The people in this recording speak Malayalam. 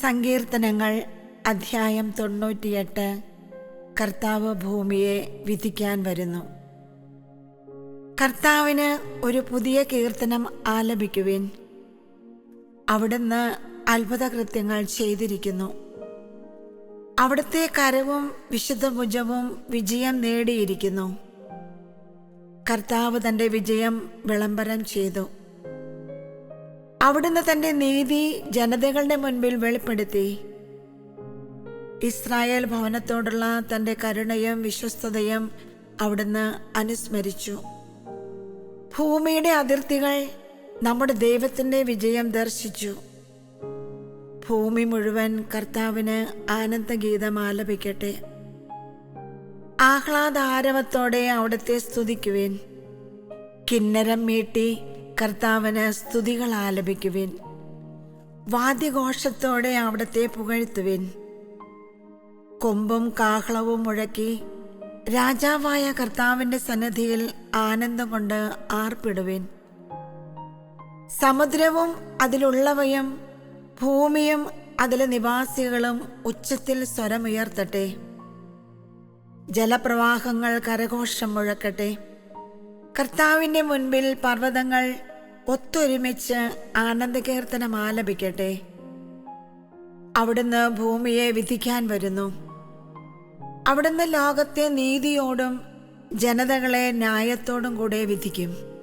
സങ്കീർത്തനങ്ങൾ അധ്യായം തൊണ്ണൂറ്റിയെട്ട് കർത്താവ് ഭൂമിയെ വിധിക്കാൻ വരുന്നു. കർത്താവിന് ഒരു പുതിയ കീർത്തനം ആലപിക്കുവിൻ. അവിടുന്ന് അത്ഭുതകൃത്യങ്ങൾ ചെയ്തിരിക്കുന്നു. അവിടുത്തെ കരവും വിശുദ്ധഭുജവും വിജയം നേടിയിരിക്കുന്നു. കർത്താവ് തന്റെ വിജയം വിളംബരം ചെയ്തു. അവിടുന്ന് തന്റെ നീതി ജനതകളുടെ മുൻപിൽ വെളിപ്പെടുത്തി. ഇസ്രായേൽ ഭവനത്തോടുള്ള തന്റെ കരുണയും വിശ്വസ്തതയും അവിടുന്ന് അനുസ്മരിച്ചു. ഭൂമിയുടെ അതിർത്തികൾ നമ്മുടെ ദൈവത്തിന്റെ വിജയം ദർശിച്ചു. ഭൂമി മുഴുവൻ കർത്താവിന് ആനന്ദഗീതം ആലപിക്കട്ടെ. ആഹ്ലാദാരവത്തോടെ അവിടുത്തെ സ്തുതിക്കുവേൻ. കിന്നരം മീട്ടി കർത്താവിന് സ്തുതികൾ ആലപിക്കുവിൻ. വാദ്യഘോഷത്തോടെ അവിടത്തെ പുകഴ്ത്തുവിൻ. കൊമ്പും കാഹളവും മുഴക്കി രാജാവായ കർത്താവിന്റെ സന്നദ്ധിയിൽ ആനന്ദം കൊണ്ട് ആർപ്പിടുവിൻ. സമുദ്രവും അതിലുള്ളവയും ഭൂമിയും അതിലെ നിവാസികളും ഉച്ചത്തിൽ സ്വരമുയർത്തട്ടെ. ജലപ്രവാഹങ്ങൾ കരഘോഷം മുഴക്കട്ടെ. കർത്താവിന്റെ മുൻപിൽ പർവതങ്ങൾ ഒത്തൊരുമിച്ച് ആനന്ദകീർത്തനം ആലപിക്കട്ടെ. അവിടുന്ന് ഭൂമിയെ വിധിക്കാൻ വരുന്നു. അവിടുന്ന് ലോകത്തെ നീതിയോടും ജനതകളെ ന്യായത്തോടും കൂടെ വിധിക്കും.